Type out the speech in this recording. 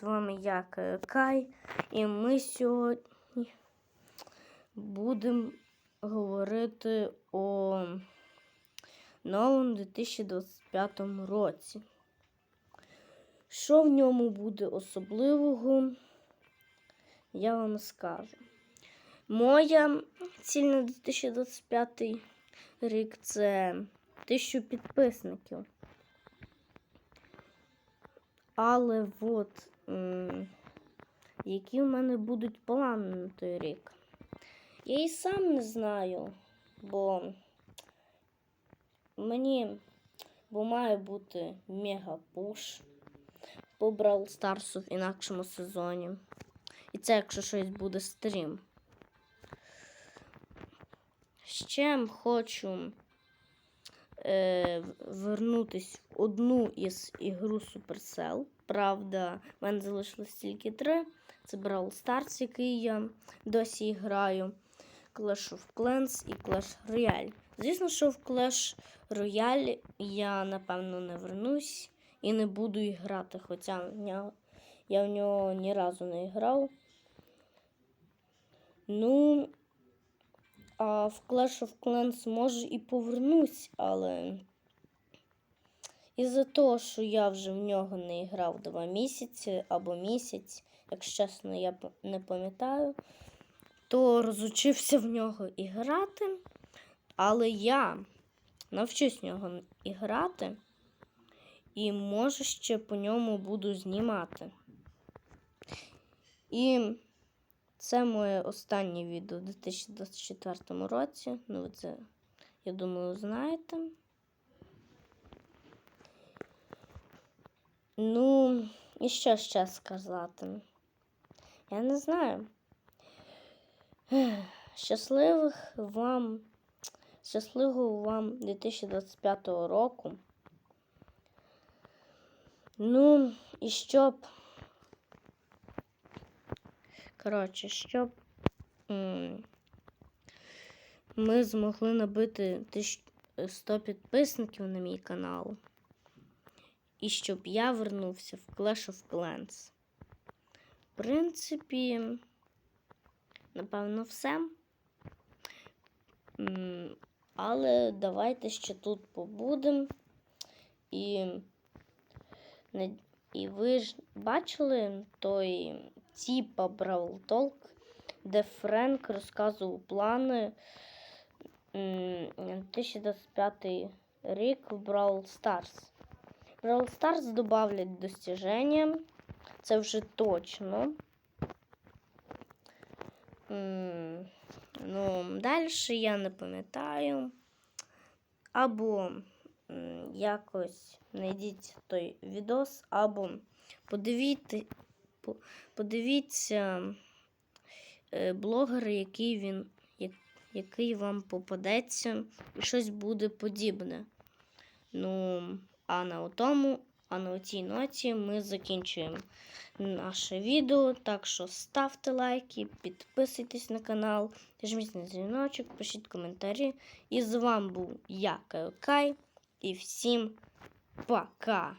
з вами я Кай, і ми сьогодні будемо говорити о новому 2025 році. Що в ньому буде особливого, я вам скажу. Моя ціль на 2025 рік це 1000 підписників. Але от які в мене будуть плани на той рік. Я і сам не знаю, бо мені бо має бути мега-пуш по Brawl Старсу в інакшому сезоні. І це, якщо щось буде стрім. Ще хочу е, вернутись в одну із ігру Supercell. Правда, в мене залишилось тільки три. Це Brawl Stars, який я досі граю. Clash of Clans і Clash Royale. Звісно, що в Clash Royale я, напевно, не вернусь і не буду і грати, хоча я в нього ні разу не грав. Ну, а в Clash of Clans може і повернусь, але із-за того, що я вже в нього не грав два місяці або місяць, якщо чесно, я не пам'ятаю, то розучився в нього і грати. Але я навчусь в нього і грати, і може ще по ньому буду знімати. І це моє останнє відео у 2024 році. Ну, ви це, я думаю, знаєте. Ну, і що ще сказати? Я не знаю. Щасливих вам, щасливого вам 2025 року. Ну, і щоб. Коротше, щоб ми змогли набити 100 підписників на мій канал. І щоб я вернувся в Clash of Clans. В принципі, напевно, все. Але давайте ще тут побудемо. І, і ви ж бачили той типа Brawl Talk, де Френк розказував плани на 2025 рік в Brawl Stars. Brawl Stars добавлять достіження. Це вже точно. Ну, далі я не пам'ятаю. Або якось знайдіть той відос, або подивіться, подивіться е, блогер, який він, який вам попадеться, і щось буде подібне. Ну, а на тому, а на цій ноті ми закінчуємо наше відео. Так що ставте лайки, підписуйтесь на канал, жміть на дзвіночок, пишіть коментарі. І з вами був я, Кай, Кай, і всім пока!